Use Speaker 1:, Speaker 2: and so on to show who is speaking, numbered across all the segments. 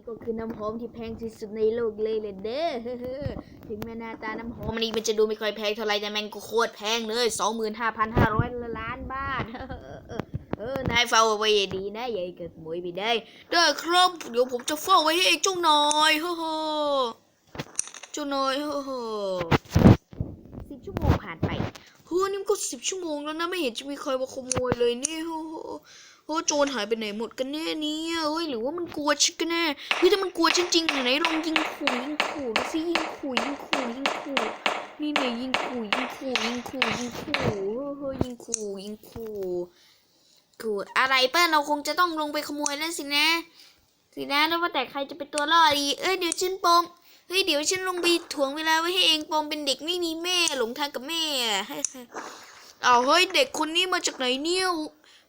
Speaker 1: นี่ก็คือน้ำหอมที่แพงที่สุดในโลกเลยเลยเด้อถึงแม้หน้าตาน้ำหอมมันนี่มันจะดูไม่ค่อยแพงเท่าไหรแต่แม่งก็โคตรแพงเลยสองหมื่นห้าพันห้าร้อยล้านบาทเออนายเฝ้าไว้ให้ดีนะอย่าให้เกิดขโมยไปได้
Speaker 2: ได้ครับเดี๋ยวผมจะเฝ้าไว้ให้เองเจ้านายฮ่าฮ่าเจ้านายฮ่าฮ่า
Speaker 1: สิบชั่วโมงผ่านไป
Speaker 2: เฮ้ยนี่มันก็สิบชั่วโมงแล้วนะไม่เห็นจะมีใครมาขโมยเลยนี่ฮ่าฮ่าเฮ้ยโจรหายไปไหนหมดกันแน่เนี่ยเฮ้ยหรือว่ามันกลัวฉันกันแน่เฮ้ยถ้ามันกลัวฉันจริงไหนลองยิงขู่ยิงขู่ดูสิยิงขู่ยิงขู่ยิงขู่นี่เนี่ยยิงขู่ยิงขู่ยิงขู่ยิงขู่เฮ้ยเฮ้ยยิงขู่ยิงขู่ขู่อะไรเปิ้ลเราคงจะต้องลงไปขโมยแล้วสินะสินะแล้วว่าแต่ใครจะเป็นตัวล่อดีเอ้ยเดี๋ยวฉันปมเฮ้ยเดี๋ยวฉันลงไปถ่วงเวลาไว้ให้เองปอมเป็นเด็กไม่มีแม่หลงทางกับแม่เอาเฮ้ยเด็กคนนี้มาจากไหนเนี่ย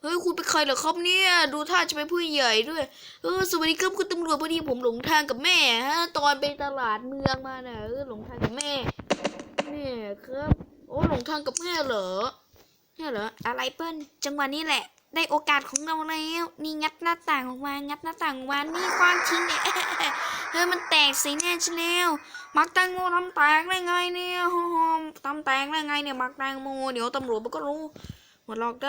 Speaker 2: เฮ้ยคุณเป็นใครเหรอครับเนี่ย ดูท่าจะเป็นผู้ใหญ่ด้วย เออสวัสดีครับคุณตำรวจพอดีผมหลงทางกับแม่ฮะ ตอนไปตลาดเมืองมาน่ะเออหลงทางกับแม่แม่ครับ โอ้หลงทางกับแม่เหรอเนี่ยเหรออะไรเปิ้ลจังหวะนี้แหละ ได้โอกาสของเราแล้วนี่งัดหน้าต่างออกมางัดหน้าต่างออกมานี่ควางทิ้งเนี่ยเฮ้ยมันแตกสิแน่ชแล้ว มักแตงโมทำแตกได้ไงเนี่ยโอ้โหทำแตกได้ไงเนี่ยมักแตงโมเดี๋ยวตำรวจมันก็รู้หมดหรอกน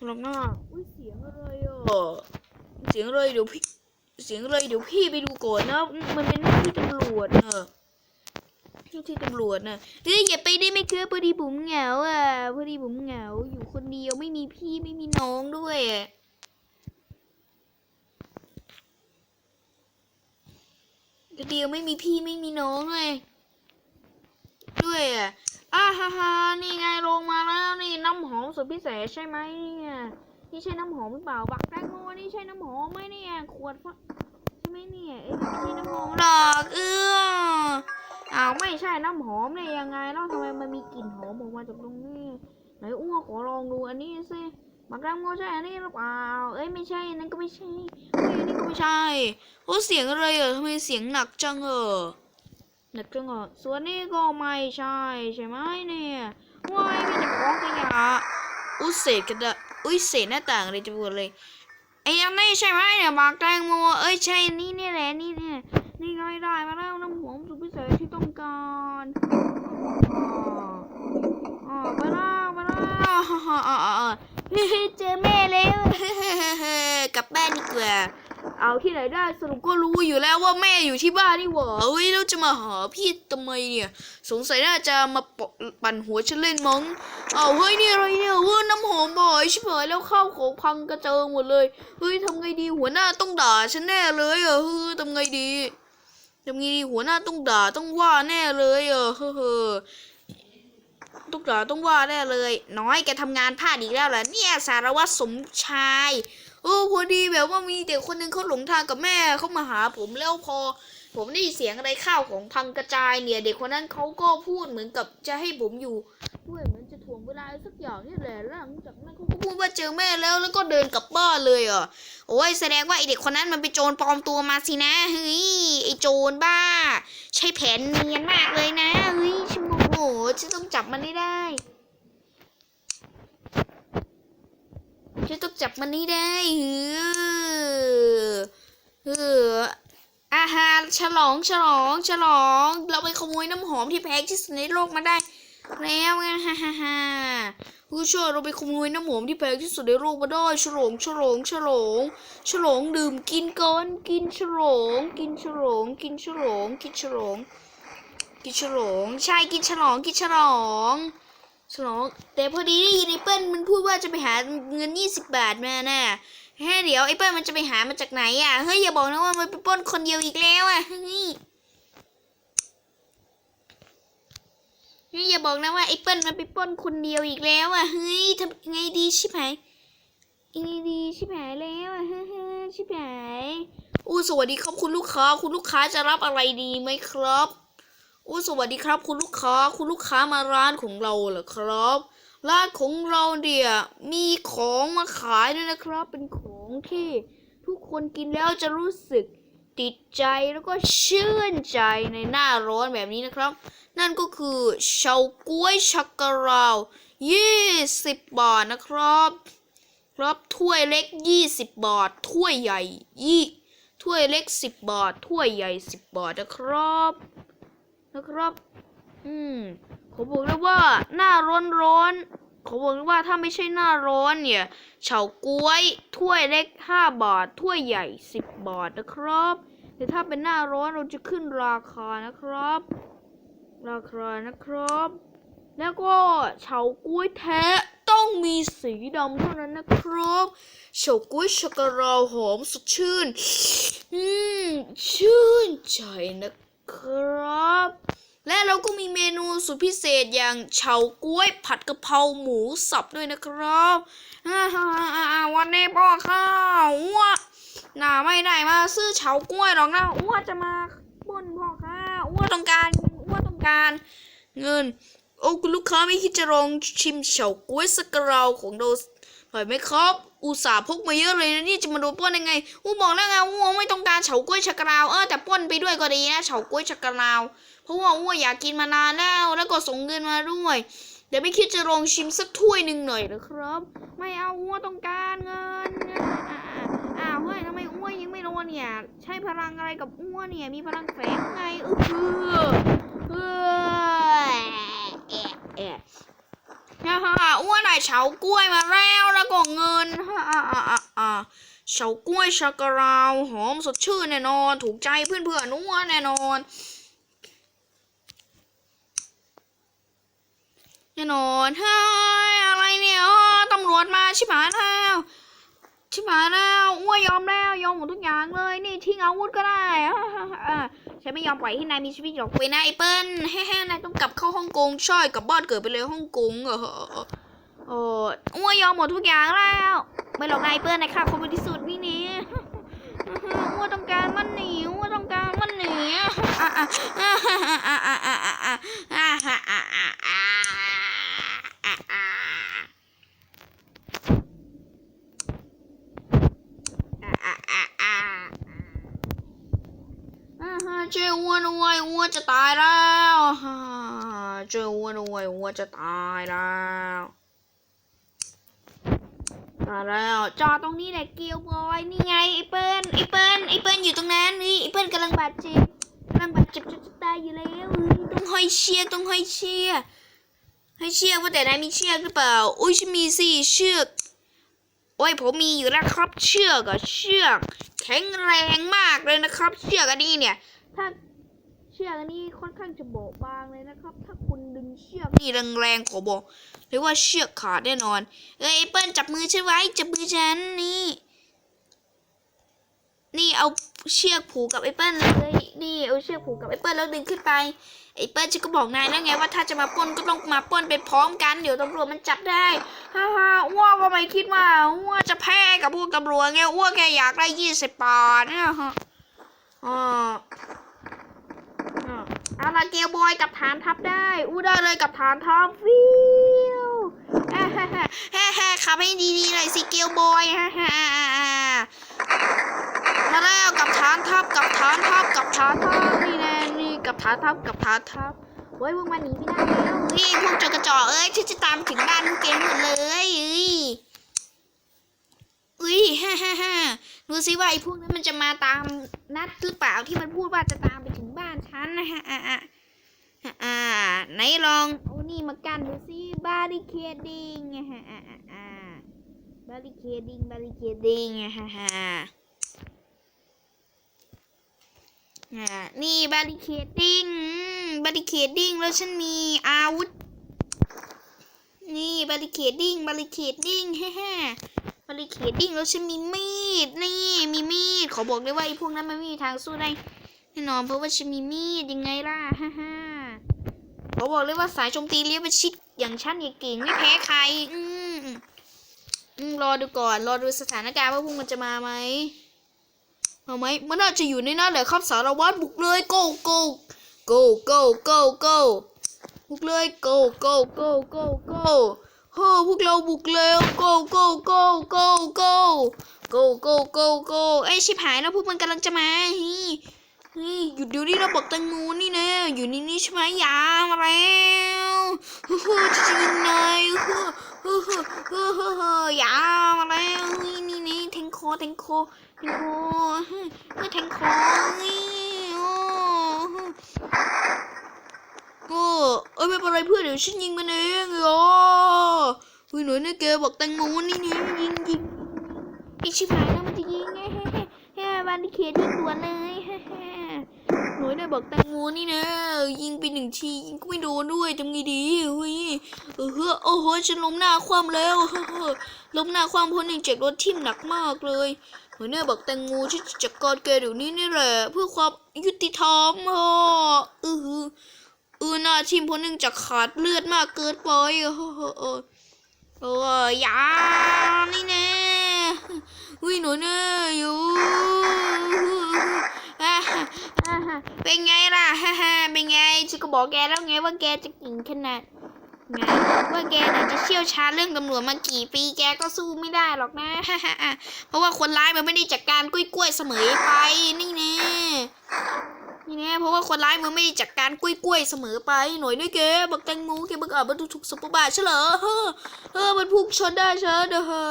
Speaker 2: ะหมดหรอกนะอุ้ยเสียงอะไรอะเสียงอะไรเดี๋ยวพี่เสียงอะไรเดี๋ยวพี่ไปดูก่อนนะ มันเป็นหน้าที่ตำรวจเนอะหน้าที่ตำรวจนะเฮ้ยอย่าไปได้ไหมครับพอดีผมเหงาอะพอดีผมเหงาอยู่คนเดียวไม่มีพี่ไม่มีน้องด้วยอะก็เดียวไม่มีพี่ไม่มีน้องเลยด้วยอะ อ้าฮ่าฮ่านี่ไงลงมาแล้วนี่น้ำหอมสุดพิเศษใช่ไหมเนี่ยนี่ใช่น้ำหอมหรือเปล่าบักแตงโมนี่ใช่น้ำหอมไหมเนี่ยขวดใช่ไหมเนี่ยเอ้ยไม่ใช่น้ำหอมหรอกเอออ้าวไม่ใช่น้ำหอมเนี่ยยังไงแล้วทำไมมันมีกลิ่นหอมออกมาจากตรงนี้ไหนอ้วขอลองดูอันนี้สิบักแตงโมใช่อันนี้หรือเปล่าเอ้ยไม่ใช่นั่นก็ไม่ใช่เฮ้ยอันนี้ก็ไม่ใช่โอ้เสียงอะไรเอะทำไมเสียงหนักจังเออ นักจังอะส่วนนี้ก็ไม่ใช่ใช่ไหมเนี่ยว้ายมีแต่ของขยะอุ้ยเศษกระดาษอุ้ยเศษหน้าต่างอะไรจะพูดเลยไอ้ยังนี่ใช่ไหมเนี่ยบากแตงโมเอ้ยใช่นี่นี่แหละนี่เนี่ยนี่ไงได้มาแล้วน้ำหอมสุดพิเศษที่ต้องการอ๋อไปแล้วไปแล้วฮ่าฮ่าฮ่าฮ่าฮ่าเจอแม่แล้วกลับบ้านดีกว่า เอาที่ไหนได้สรุปก็รู้อยู่แล้วว่าแม่อยู่ที่บ้านนี่หว่าเฮ้ยแล้วจะมาหาพี่ทำไมเนี่ย สงสัยน่าจะมาปะปั่นหัวฉันเล่นมั้งเอาเฮ้ยนี่อะไรเนี่ยเฮ้ยน้ำหอมบ่อยชิบหายแล้วข้าวของพังกระเจิงหมดเลยเฮ้ยทำไงดีหัวหน้าต้องด่าฉันแน่เลยเอะเฮ้ยทำไงดีทำไงดีหัวหน้าต้องด่าต้องว่าแน่เลยเฮ้อเฮ้อต้องด่าต้องว่าแน่เลย น้อยแกทำงานพลาดอีกแล้วเหรอเนี่ยสารวัตรสมชาย เออพอดีแบบว่ามีเด็กคนหนึงเขาหลงทางกับแม่เขามาหาผมแล้วพอ ผมได้เสียงอะไรข้าวของพังกระจายเนี่ย เด็กคนนั้นเขาก็พูดเหมือนกับจะให้ผมอยู่ด้วยเหมือนจะถ่วงเวลาสักอย่างนี่แหละแล้วหลังจากนั้นเขาก็พูดว่าเจอแม่แล้วแล้วก็เดินกลับบ้านเลยอะโอ้ยแสดงว่าไอเด็กคนนั้นมันเป็นโจรปลอมตัวมาสินะเฮ้ยไอโจรบ้า ใช้แผนเนียนมากเลยนะเฮ้ยชิโมโหฉันต้องจับมันให้ได้ ฉันต้องจับมันให้ได้เฮ้อเอออาหารฉลองฉลองฉลอง เราไปขโมยน้ำหอมที่แพงที่สุดในโลกมาได้ แล้วไงฮ่าฮ่าฮ่าผู้ช่วยเราไปขโมยน้ำหอมที่แพงที่สุดในโลกมาได้ฉลองฉลองฉลองฉลองดื่มกินก่อนกินฉลองกินฉลองกินฉลองกินฉลองกินฉลองใช่กินฉลองกินฉลอง ฉลองแต่พอดีได้ยินไอ้เปิ้ลมันพูดว่าจะไปหาเงินยี่สิบบาทมาน่ะแค่เดี๋ยวไอ้เปิ้ลมันจะไปหามาจากไหนอะเฮ้ยอย่าบอกนะว่ามันไปป้นคนเดียวอีกแล้วอะเฮ้ยเฮ้ยอย่าบอกนะว่าไอ้เปิ้ลมันไปป้นคนเดียวอีกแล้วอะเฮ้ยทำไงดีชิบหายยังไงดีชิบหายแล้วอะเฮ้ยชิบหายอู้สวัสดีครับคุณลูกค้า คุณลูกค้าจะรับอะไรดีไหมครับ อ้สวัสดีครับ คุณลูกค้าคุณลูกค้ามาร้านของเราเหรอครับ ร้านของเราเนี่ยมีของมาขายด้วยนะครับ เป็นของที่ทุกคนกินแล้วจะรู้สึกติดใจแล้วก็ชื่นใจในหน้าร้อนแบบนี้นะครับ นั่นก็คือเฉาก๊วยชักกะราว20บบาทนะครับ ครับถ้วยเล็ก20บาท ถ้วยใหญ่ยี่ถ้วยถ้วยเล็กสิบบาท ถ้วยใหญ่สิบบาทนะครับ นะครับ อืมขาบอกเลยว่าหน้าร้อนร้อนขาบอกเลยว่าถ้าไม่ใช่หน้าร้อนเนี่ยเฉาก๊วย ถ้วยเล็กห้าบาท ถ้วยใหญ่สิบบาทนะครับ แต่ถ้าเป็นหน้าร้อนเราจะขึ้นราคานะครับ ราคานะครับ แล้วก็เฉาก๊วยแท้ต้องมีสีดำเท่านั้นนะครับเฉาก๊วยช็อกโกแลตหอมสดชื่น อืม ชื่นใจนะ ครับ และเราก็มีเมนูสุดพิเศษอย่างเฉาก๊วยผัดกะเพราหมูสับด้วยนะครับวันนี้พ่อข้าวอ้วน่าไม่ได้มาซื้อเฉาก๊วยหรอกนะอ้วจะมาปล้นพ่อข้าอ้วต้องการอ้วต้องการเงิน โอ้คุณลูกค้าไม่คิดจะลองชิมเฉาก๊วยสักเราของโดสหน่อยไหมครับ อุตส่าห์พกมาเยอะเลยนะนี่จะมาโดนปล้นยังไงอู้บอกแล้วไงอู้ไม่ต้องการเฉาก๊วยชักราวเออแต่ปล้นไปด้วยก็ดีนะเฉาก๊วยชักราว เพราะว่าอ้อยากกินมานานแล้ว แล้วก็ส่งเงินมาด้วย เดี๋ยวไม่คิดจะลองชิมสักถ้วยหนึ่งหน่อยนะครับ ไม่เอาอ้ต้องการเงินอ่าๆอ้าวเฮ้ยทำไมอ้วยังไม่โดนเนี่ย ใช้พลังอะไรกับอ้วเนี่ยมีพลังแฝงไงเออเออแอะ แอะฮ่าฮ่อ้วนได้เฉากล้วยมาแล้วแล้วก็เงินฮ่าอ่าอ่าอ่าเฉากล้วยช็อกโกแลตหอมสดชื่นแน่นอน ถูกใจเพื่อนเพื่อนๆอ้วนแน่นอน แน่นอนเฮ้ยอะไรเนี่ยตำรวจมาชิบหายแล้วชิบหายแล้วอ้วยยอมแล้วยอมหมดทุกอย่างเลย นี่ทิ้งอาวุธก็ได้อ่า ฉันไม่ยอมปล่อยให้นายมีชีวิตหรอกไปนะไอเปิ้ลแฮ่ๆนายต้องกลับเข้าฮ่องกงช่กลับบ้านเกิดไปเลยฮ่องกงเออโอ้อ้วยยอมหมดทุกอย่างแล้ว ไม่หรอกนายเปิ้ลนายฆ่าคนบริสุทธิ์นี่นี่อ้วต้องการมันหนีอ้วต้องการมันหนีอะอะอะอะอะอะ ด้วย อ้วนจะตายแล้วช่วยอ้วนด้วย อ้วนจะตายแล้วตายแล้ว จอตรงนี้แหละเกียวบอย นี่ไงไอ้เปิ้ลไอ้เปิ้ลไอ้เปิ้ลอยู่ตรงนั้นนี่ไอ้เปิ้ลกำลังบาดเจ็บกำลังบาดเจ็บจะตายอยู่แล้วเฮ้ยต้องห้อยเชือกต้องห้อยเชือกให้เชือกว่าแต่นายมีเชือกหรือเปล่า อุ้ยฉันมีสิเชือกโอ้ยผมมีอยู่แล้วครับเชือกอะเชือก แข็งแรงมากเลยนะครับ เชือกอันนี้เนี่ย ถ้า ชือกอันนี้ค่อนข้างจะโบาบางเลยนะครับ ถ้าคุณดึงเชือกนี่แรงๆขอบอกเลยว่าเชือกขาดแน่นอน เอ้ยเปิ้ลจับมือฉันไว้ จับมือฉันนี่ นี่เอาเชือกผูกกับไอ้เปิ้ลเลยนี่เอาเชือกผูกกับไอ้เปิ้ลแล้วดึงขึ้นไปไอ้เปิ้ลฉันก็บอกนายแล้วไงว่าถ้าจะมาป้นก็ต้องมาป้นไปพร้อมกันเดี๋ยวตำรวจมันจับได้ฮ่าฮ่าอ้วก็ไมคิดว่าอ้วจะแพ้กับพวกตำรวจไงอ้วแค่อยากได้ยี่สิบบาทเนี่ยฮะอ๋ออ๋อ เอาละเกลบอยกับฐานทัพได้ อู้ได้เลยกับฐานทัพวิวแฮ่แฮ่แฮ่แฮ่ขับให้ดีๆหน่อยสิเกลบอยฮ่าฮ่ามาแล้วกับฐานทัพกับฐานทัพกับฐานทัพนี่แน่นี่กับฐานทัพกับฐานทัพเฮ้ยพวกมันหนีไม่ได้แล้วเฮ้ยพวกจกระจอกเอ้ยฉันจะตามถึงบ้านเกมหมดเลยเอ้ย อุ้ยฮ่าฮ่าฮ่าดูซิว่าไอ้พวกนั้นมันจะมาตามนัดหรือเปล่าที่มันพูดว่าจะตามไปถึงบ้านฉันนะฮะอะอะอะไหนลองเอานี่มากันดูซิบาริเคดิ้งอะอะอะอะอะบาริเคดิ้งบาริเคดิ้งอะฮ่าฮ่าอ่านี่บาริเคดิ้งบาริเคดิ้งแล้วฉันมีอาวุธ นี่บาริเคดิ้งบาริเคดดิ้งแฮ่ๆ บริเคดดิ้งแล้วฉันมีมีดนี่มีมีดขอบอกเลยว่าไอ้พวกนั้นมันไม่มีทางสู้ได้แน่นอนเพราะว่าฉันมีมีดยังไงล่ะฮ่าฮ่าขอบอกเลยว่าสายโจมตีเลี้ยวไปชิดอย่างฉันเนี่ยเก่งไม่แพ้ใคร อืมอืมรอดูก่อน รอดูสถานการณ์ว่าพวกมันจะมาไหมเอาไหมมันน่าจะอยู่ในนั้นแหละครับสารวัตรบุกเลย go go go go go go บุกเลย go go go go go เฮ้อพวกเราบุกแล้ว go go go go go go go go go เอ้ยชิบหายแล้วพวกมันกำลังจะมาฮ้ยเฮ้ยหยุดเดี๋ยวนี้เราบอกแตังโมนี่นะอยู่นี่นี่ใช่ไหมยามาแล้วเฮ้อจะยิงนายเฮ้อเฮ้อเฮ้อเฮ้อเฮ้อเฮ้อยามาแล้วเฮ้ยนี่นี่แทงคอแทงคอแทงคอเฮ้ยเฮ้ยแทงขอนี่โอ้ โอ้เอ้ยไม่เป็นไรเพื่อนเดี๋ยวฉันยิงมันเองเหรอเฮ้ยหน่อยนะแกบอกแตงโมนี่นี่ยิงยิง
Speaker 1: ไอชิบหายแล้วมันจะยิงไงเฮ้เฮ้เฮ้บาริเคดยิงด่วเลย
Speaker 2: หน่อยนะบอกแตงโมนี่นะยิงไปหนึ่งทียิงก็ไม่โดนด้วยทำไงดีเฮ้ยเออเฮ้อโอ้โหฉันล้มหน้าคว่ำแล้วล้มหน้าคว่ำเพราะหนึ่งจากรถทิ่มหนักมากเลยหน่อยนะบอกแตงโมฉันจะจัดการแกเดี๋ยวนี้นี่แหละ เพื่อความยุติธรรมอะเออเออหน้าทิ่มเพราะหนึ่งจากขาดเลือดมากเกินไปเออเออเออเอออย่านี่แน่เฮ้ยหน่อยนะอยู่อะ
Speaker 1: อ่เป็นไงล่ะฮ่าฮ่าเป็นไงฉันก็บอกแกแล้วไงว่าแกจะเก่งขนาดไงว่าแกเนี่ยจะเชี่ยวชาญเรื่องตำรวจมากี่ปีแกก็สู้ไม่ได้หรอกนะฮ่าฮ่าเพราะว่าคนร้ายมันไม่ได้จัดการกล้วยกล้วยๆเสมอไปนี่แน่ นี่แน่เพราะว่าคนร้ายมันไม่จัดการกล้วยกล้วยๆเสมอไป หน่อยด้วยแกบักแตงโมแกบักอาบมันถูกสปบาทใช่เหรอเฮ้อเออมันพุ่งชนได้เชนเด้อเฮ้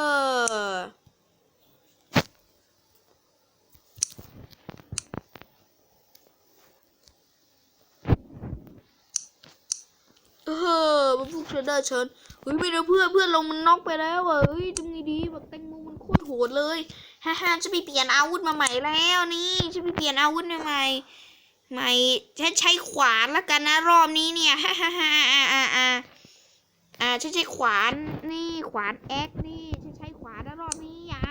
Speaker 1: อ
Speaker 2: มันพุ่งชนได้เชนเฮ้ยไม่ได้เพื่อนเพื่อนลงมันน็อกไปแล้วอะเฮ้ยทำไงดีบักแตงโมมันโคตรโหดเลย
Speaker 1: ฮ่าฮ่าจะไปเปลี่ยนอาวุธมาใหม่แล้วนี่จะไปเปลี่ยนอาวุธมาใหม่ ใหม่ฉันใช้ขวานแล้วกันนะรอบนี้เนี่ยฮ่าฮ่าฮ่าอ่าอ่าอ่าอ่าฉันใช้ขวานนี่ขวานแอ็กนี่ฉันใช้ขวานแล้วรอบนี้อย่า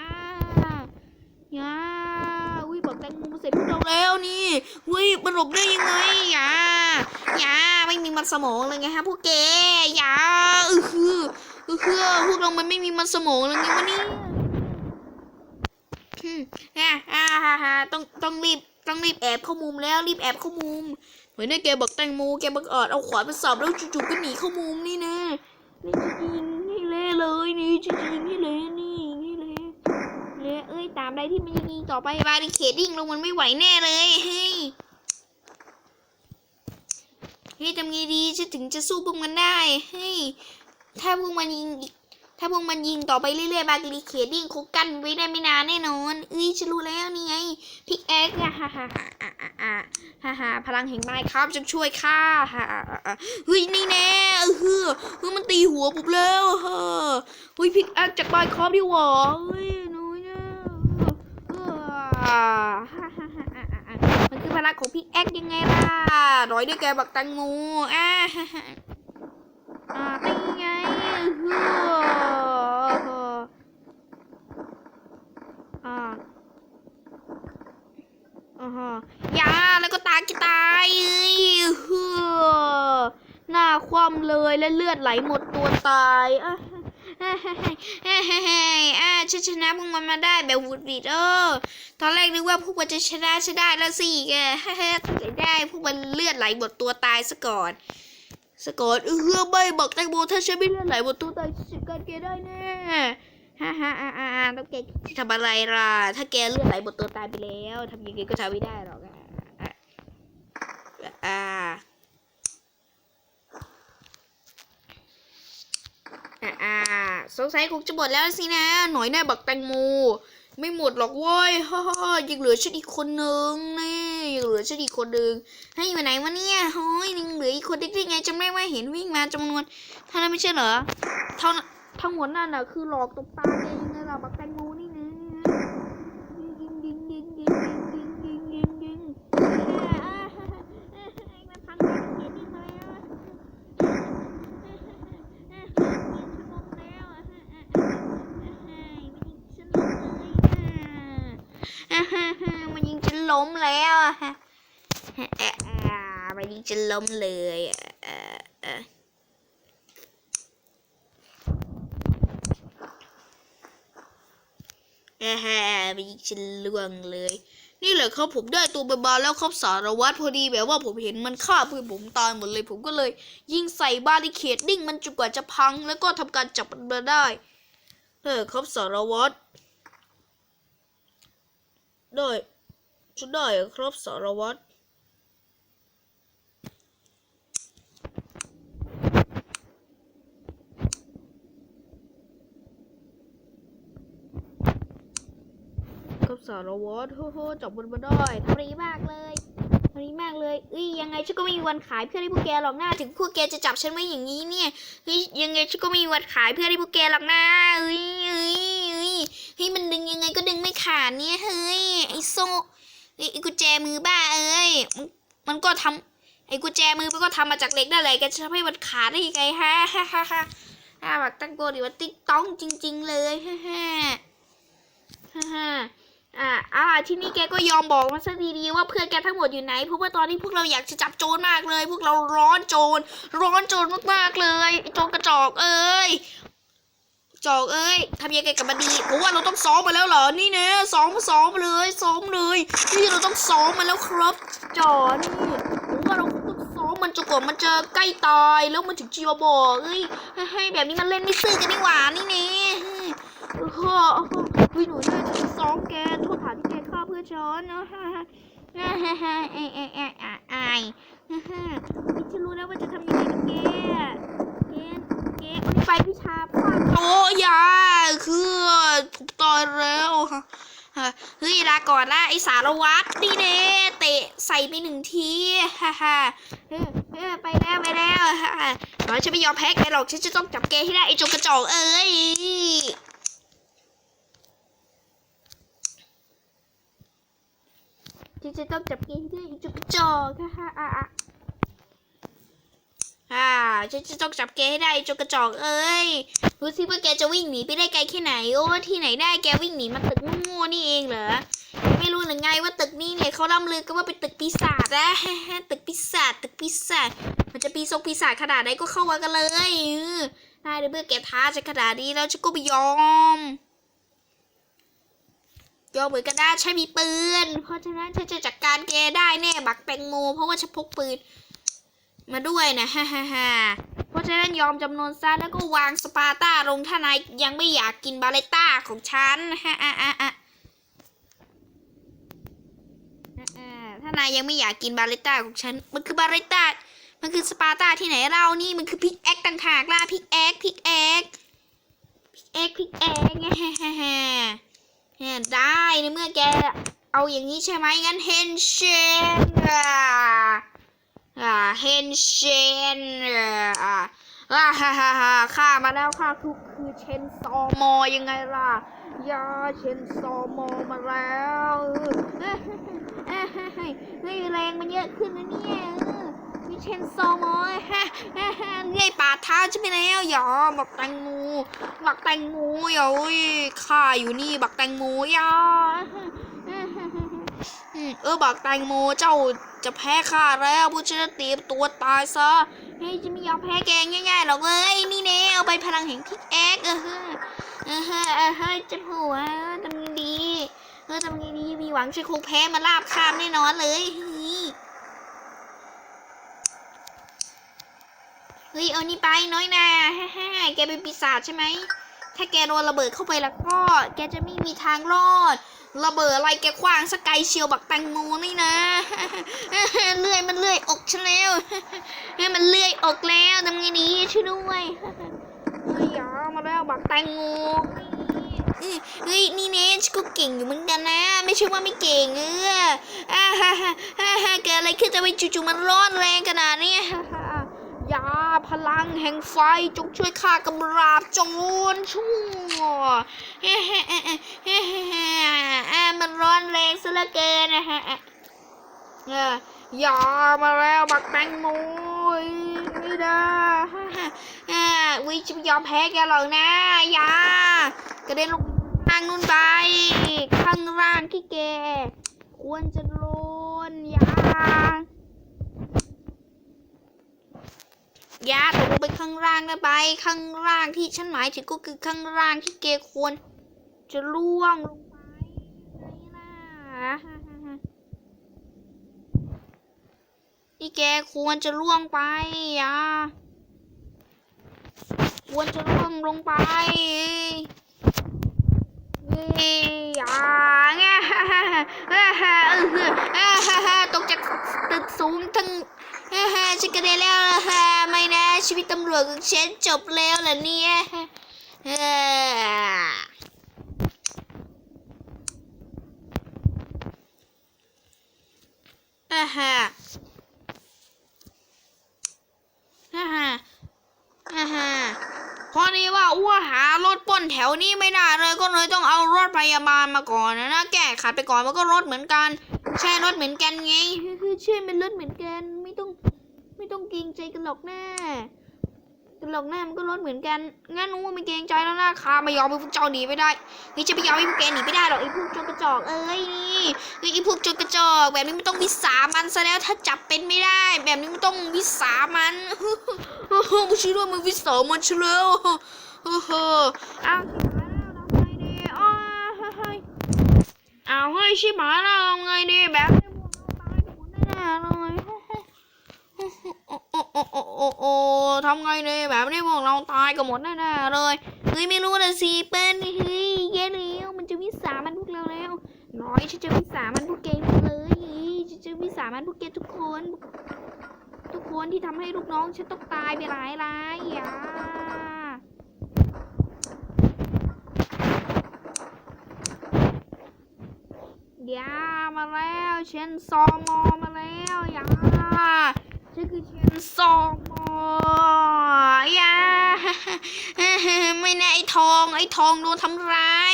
Speaker 1: อย่า
Speaker 2: อุ้ยบักแตงโมมันเสร็จพวกเราแล้วนี่เฮ้ยมันหลบได้ยังไง
Speaker 1: อย่าอย่าไม่มีมันสมองเลยไงฮะพวกแกอย่า
Speaker 2: เออคือเออคือพวกเรามันไม่มีมันสมองเลยไงวะเนี่ฮึ
Speaker 1: อ่าฮ่าฮ่าต้องต้องรีบ ต้องรีบแอบเข้ามุมแล้วรีบแอบเข้ามุม
Speaker 2: เหมือนนี่แกบอกแตงโมแกบังอาจเอาขวานไปสับแล้วจู่ๆก็หนีเข้ามุมนี่นะนี่จะยิงให้เละเลยนี่จะยิงให้เละนี่ยิงให้เละ
Speaker 1: เละเอ้ยตามใดที่มันยังยิงต่อไปบาริเคดดิ้งลงมันไม่ไหวแน่เลยเฮ้ยเฮ้ยทำไงดีฉันถึงจะสู้พวกมันได้เฮ้ยถ้าพวกมันยิงถ้าพวกมันยิงต่อไปเรื่อยๆบาริเคดดิ้งคงกันไว้ได้ไม่นานแน่นอนเอ้ยฉันรู้แล้วนี่ไงพิกแอ็กอะ ฮ่าฮ่าฮ่าอ่าฮ่าฮ่าพลังแห่งไม้ครับจะช่วยข้าฮ่าอ่า
Speaker 2: เฮ้ยนี่แน่เออคือเฮ้ยมันตีหัวผมแล้วเฮ้เฮ้ยพิกแอคจากบายคอมดีว่าเฮ้ยหนูเนี่ย
Speaker 1: ฮ่าฮ่าฮ่าฮ่าอ่าอ่าอ่ามันคือพลังของพิกแอ็กยังไงล่ะ
Speaker 2: หน่อยด้วยแกบักแตงโม
Speaker 1: อ่าฮ่าฮ่าอ่าเป็นไงเฮ้ออ่า อ่าฮะยาแล้วก็ตายกีตายเฮ้อหน้าคว่ำเลยและเลือดไหลหมดตัวตายอะเฮ้ยเฮ้ยเฮ้ยเฮ้ยเฮ้ยอะฉันชนะพวกมันมาได้แบบวุดวิดเออตอนแรกนึกว่าพวกมันจะชนะฉันได้แล้วสิแกแต่ได้พวกมันเลือดไหลหมดตัวตายซะก่อน
Speaker 2: สกอตเออไม่บักแตงโมถ้าฉันไม่เลือดไหลหมดตัวตายฉันจัดการแกได้แน่
Speaker 1: ฮ่าฮ่าอ่าอ่าแล้วแกจะทำอะไรล่ะ ถ้าแกเลือดไหลหมดตัวตายไปแล้วทำยังไงก็ทำไม่ได้หรอกอะอ่าอ่าอ่าสงสัยคงจะหมดแล้วสินะ
Speaker 2: หน่อยแน่บักแตงโมไม่หมดหรอกเว้ยฮ่าฮ่ายังเหลือฉันอีกคนนึงนี่ยังเหลือฉันอีกคนนึง
Speaker 1: ให้อยู่ไหนวะเนี่ยเฮ้ยยังเหลืออีกคนได้ไงจำได้ว่าเห็นวิ่งมาจำนวนเท่านั้นไม่ใช่เหรอ
Speaker 2: เท่านั้น ทั้งหมดนั่นน่ะคือหลอกตบตาแกยังไงล่ะบักแตงโมนี่นะยิงยิงยิงยิงยิงยิงยิงยิงยิง
Speaker 1: มันพังการเขียนนี่มาแล้วมันยิงฉันล้มแล้วอะฮะมันยิงฉันล้มเลยอะเอ่อเอ่อ
Speaker 2: อ่า ฮะมันยิงฉันล่วงเลย นี่แหละครับผมได้ตัวเบาๆแล้วครับสารวัตรพอดีแบบว่าผมเห็นมันฆ่าเพื่อนผมตายหมดเลย ผมก็เลย ยิงใส่บาริเคดดิ้งมันจนกว่าจะพัง แล้วก็ทำการจับมันมาได้เออครับสารวัตรได้ฉันได้ครับสารวัตร
Speaker 1: สารวัตรโฮ้โหจับมันมาได้ทำดีมากเลยทำดีมากเลยเอ้ยยังไงฉันก็ไม่มีวันขายเพื่อให้พวกแกหรอกหนะถึงพวกแกจะจับฉันไว้อย่างนี้เนี่ยเฮ้ยยังไงฉันก็ไม่มีวันขายเพื่อให้พวกแกหรอกนะเอ้ยเอ้ยเอ้ยเฮ้ยมันดึงยังไงก็ดึงไม่ขาดเนี่ยเฮ้ยไอ้โซ่ไอ้ไอ้กุญแจมือบ้าเอ้ยมันก็ทำไอ้กุญแจมือมันก็ทำมาจากเหล็กนั่นแหละแกจะทำให้มันขาดได้ยังไงฮะฮ่าฮ่าฮ่าอ่าตั้งตัวดีว่าติ๊กต้องจริง ๆ เลยฮ่าฮ่าฮ่าฮ่า อ่าอ่าที่นี่แกก็ยอมบอกมาสักดีๆว่าเพื่อนแกทั้งหมดอยู่ไหน เพราะว่าตอนนี้พวกเราอยากจะจับโจรมากเลย พวกเราร้อนโจร ร้อนโจรมากๆเลยโจรกระจอกเอ้ยจอกเอ้ยทำยังไงกับมันดีผมว่าเราต้องซ้อมมาแล้วเหรอ นี่เนะซ้อมซ้อมมาเลยซ้อมเลย นี่เราต้องซ้อมมาแล้วครับ จอนี่ผมว่าเราต้องซ้อมมันจนกว่ามันจะใกล้ตายแล้วมันถึงจะยอมบอกเอ้ยให้แบบนี้มันเล่นไม่ซื่อกันนี่หว่านี่เนะโอ้โหหนูน่าจะซ้อมแก แกฆ่าเพื่อนฉันนะฮ่าฮ่าฮ่าฮ่าไอไอไอไอไอฮ่าฮ่าฉันรู้แล้วว่าจะทำยังไงกับแกเกนเกเอานี่ไปพิชาพลาด
Speaker 2: โอ้ยาคือผมตายแล้วฮะฮะเฮ้ยลาก่อนละไอสารวัตรนี่เน่เตะใส่ไปหนึ่งทีฮ่าฮ่า
Speaker 1: เออเออไปแล้วไปแล้ว
Speaker 2: ฮ่าน้อยฉันไม่ยอมแพ้แกหรอกฉันจะต้องจับแกให้ได้ไอจรกระจอกเอ้ย
Speaker 1: ที่จะต้องจับเกนให้ได้อีกจุกกระจอกค่ะฮ่าอะอะ
Speaker 2: อ่าฉันจะต้องจับแกให้ได้จรกระจอกเอ้ยดูสิว่าแกจะวิ่งหนีไปได้ไกลแค่ไหน โอ้ที่ไหนได้แกวิ่งหนีมาตึกโง่ๆนี่เองเหรอไม่รู้หรือไงว่าตึกนี้เนี่ยเขาล่ำลือกันว่าเป็นตึกปีศาจนะตึกปีศาจตึกปีศาจมันจะปีศงปีศาจขนาดไหนก็เข้ามากันเลยได้เดี๋ยเมื่อแกท้าฉันขนาดนี้แล้วฉันก็ไม่ยอม ยอมเหมือนกันได้ฉันมีปืน เพราะฉะนั้นฉันจะจัดการแกได้แน่บักแตงโม เพราะว่าฉันพกปืน มาด้วยนะฮ่าฮ่าฮ่าเพราะฉะนั้นยอมจำนวนซะแล้วก็วางสปาร์ต้าลงถ้านายยังไม่อยากกินบาเลต้าของฉันฮ่าอ่าอ่าอ่าถ้านายยังไม่อยากกินบาเลต้าของฉัน มันคือบาเลต้า มันคือสปาร์ต้าที่ไหนเรานี่มันคือพิกแอคต่างหากล่ะพิกแอคพิกแอคพิกแอคพิกแอคฮ่าฮ่าฮ่า ฮได้ในเมื่อแกเอาอย่างนี้ใช่ไหมงั้นเฮนเชนอ่าอ่าเฮนเชนอ่าอ่าฮ่าฮ่าฮ่าข้ามาแล้วข้าคือคือเชนซอมอยังไงล่ะยาเชนซอมอมาแล้วเออเอ้ยเอ้ยเฮ้ยเฮ้ยแรงมันเยอะขึ้นนะเนี่ย เออมีเชนซมอฮะฮะฮะเลื่อยปาท้าใช่ไหมแล้วอย่าบักแตงโมบักแตงโมอย่าโอ้ยข้าอยู่นี่บักแตงโมย่าอืมเออบักแตงโมเจ้าจะแพ้ข้าแล้วผู้ชนะตีตัวตายซะเฮ้ยจะไม่ยอมแพ้แกง่ายๆหรอกเอ้ยนี่เน่เอาไปพลังแห่งพิกแอคเออเฮ้อเออเฮ้อเออเฮ้ยเจะหัวทำดีเออทำดีมีหวังฉันคงแพ้มาลาบคามแน่นอนเลย เฮ้ยเอานี่ไปน้อยนาฮ่าฮ่าแกเป็นปีศาจใช่ไหม ถ้าแกโดนระเบิดเข้าไปแล้วก็แกจะไม่มีทางรอด ระเบิดอะไรแกคว้างสกายเชียวบักแตงโมนี่นะ เลื่อยมันเลื่อยอกฉันแล้วมันเลื่อยอกแล้วทำไงดีช่วยด้วยเฮ้ยอย่ามาแล้วบักแตงโมเอ้ยเฮ้ยนี่เนชก็เก่งอยู่เหมือนกันนะ ไม่ใช่ว่าไม่เก่งเอออ่าฮ่าฮ่าฮ่าฮ่าเกิดอะไรขึ้นจะไปจู่ๆมันร้อนแรงขนาดนี้ฮ่าฮ่า ยาพลังแห่งไฟจงช่วยข้ากำราบโจรชั่วเฮ้เฮ้เฮ้เฮ้เฮ้เฮ้อ่ามันร้อนแรงซะเหลือเกินนะฮะเออย่ามาแล้วบักแตงโมไม่ได้อ่าวิจะยอมแพ้แกหรอกนะยากระเด็นลงข้างนู่นไป ข้างล่างที่แก ควรจะโลนยาอ ย่าตกลงไปข้างล่างนะไปข้างล่างที่ฉันหมายถึงก็คือข้างล่างที่แกควรจะล่วงลงไปไงล่ะที่แกควรจะล่วงไปอะควรจะล่วงลงไปเฮ้ยอ่าเงตกจากตึกสูงทั้งฉันกระเด็นแล้วไม่นะ ชีวิตตำรวจของฉันจบแล้วล่ะเนี่ยอ่าฮะอ่าฮะอ่าฮะพอนี้ว่าอ้วหารถป้นแถวนี้ไม่ได้เลยก็เลยต้องเอารถพยาบาลมาก่อนนะนะแก้ขัดไปก่อนมันก็รถเหมือนกัน ใช่รถเหมือนกันไง
Speaker 1: ใช่เป็นรถเหมือนกันไม่ต้อง ต้องเกรงใจกันหรอกหน้ากันหรอกหน้ามันก็รถเหมือนกัน
Speaker 2: งั้นอ้วไม่เกรงใจแล้วนะข้าไม่ยอมให้พวกเจ้าหนีไปได้นี่จะไปยอมให้พวกแกหนีไปได้หรอกไอ้พวกโจรกระจอกเอ้ยนี่เฮ้ยไอ้พวกโจรกระจอก แบบนี้มันต้องวิสามันซะแล้วถ้าจับเป็นไม่ได้ แบบนี้มันต้องวิสามันไม่ใช่ว่ามันวิสามันเฉลียวเฮ้อ
Speaker 1: อ้าวชิบหาแล้วไงดีอ้าวเฮ้ย
Speaker 2: อาวเฮ้ยชิบหายแล้วไงดีแบบนี้พวกเราตายกันหมดแน่ๆเลย โอ้โอ้ทำไงดีแบบนี้พวกเราตายกันหมดแน่ๆเลย
Speaker 1: เฮ้ยไม่รู้นะสิเปิ้ลเฮ้ยแย่แล้วมันจะวิสามันพวกเราแล้ว น้อยฉันจะวิสามันพวกแกหมดเลยฉันจะวิสามันพวกแกทุกคน ทุกคนที่ทำให้ลูกน้องฉันต้องตายไปหลายรายอย่าอย่ามาแล้วเชนซอมอมาแล้วอย่า คือเชนซอมออย่า
Speaker 2: ไม่แน่ไอ้ทองไอ้ทองโดนทำร้าย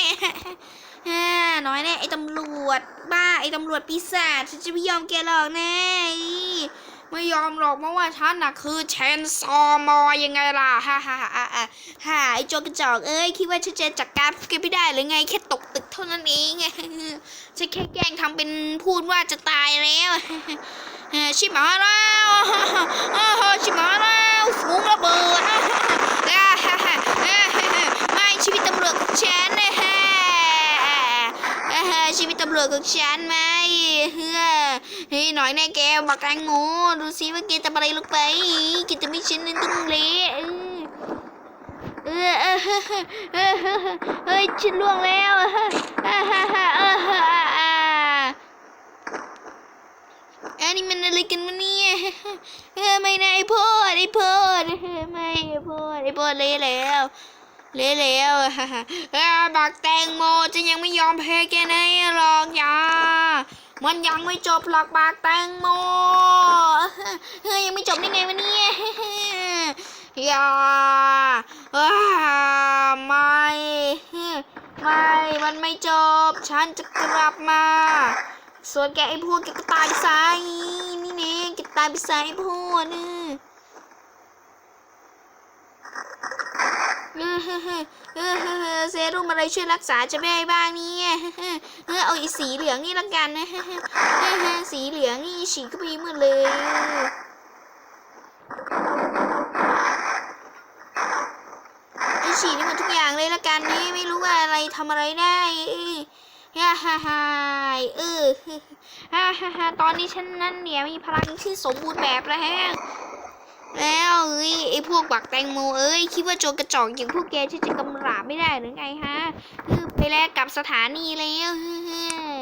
Speaker 2: น้อยแน่ไอ้ตำรวจบ้าไอ้ตำรวจปีศาจฉันจะไม่ยอมแกหรอกแน่ไม่ยอมหรอกเพราะว่าฉันน่ะคือเชนซอมอยังไงล่ะฮ่าฮ่าฮ่าฮ่าฮ่าไอ้โจกระจอกเอ้ยคิดว่าฉันจะจัดการพวกแกไม่ได้หรือไงแค่ตกตึกเท่านั้นเองฉันแค่แกล้งทำเป็นพูดว่าจะตายแล้ว ชิบหายแล้วอ้าวชิบหายแล้วฝูงระเบิดอ่าฮ่าฮ่าอ่าฮ่าฮ่าไม่ชีวิตตำรวจของฉันนะฮะอ่าฮ่ชีวิตตำรวจของฉันไหมเฮ้ยหน่อยแน่แกบักแตงโมดูสิว่าแกทำอะไรลงไปแกจะไม่ชินนั้นต้องเละเออเออเออเออเฮ้ยฉันล่วงแล้วอ่าฮ่าฮ่าเออฮ่า อันนี้มันอะไรกันวะเนี่ยเออไม่นะไอ้พอไอ้พอเออไม่ไอ้พอไอ้พอเละแล้วเละแล้วเออบักแตงโมจะยังไม่ยอมแพ้แกแน่หรอกยามันยังไม่จบหรอกบักแตงโมเฮ้ยยังไม่จบได้ไงวะเนี่ยอย่าอ่าไม่ ไม่ มันไม่จบ ฉันจะกลับมา ส่วนแกไอ้พวกแกก็ตายไปซะนี่เน่แกตายไปซะไอ้พวกนี่เออเฮ้อเฮ้อเออเฮ้อเฮ้อเซรุ่มอะไรช่วยรักษาจะไม่ได้บ้างเนี่ยเออเอาไอ้สีเหลืองนี่ละกันนะเฮ้อเฮ้อเฮ้ออสีเหลืองนี่ฉีกไปหมดเลยฉีกนี่หมดทุกอย่างเลยละกันนี่ไม่รู้ว่าอะไรทำอะไรได้ ฮ่าฮ่าฮ่าเออฮ่าฮ่าฮ่าตอนนี้ฉันนั้นเนี่ยมีพลังที่สมบูรณ์แบบแล้วฮะแล้วเอ้ยไอ้พวกบักแตงโมเอ้ยคิดว่าโจรกระจอกอย่างพวกแกที่จะกำราบไม่ได้หรือไงฮะเออไปแลกกับสถานีแล้วเฮ้อ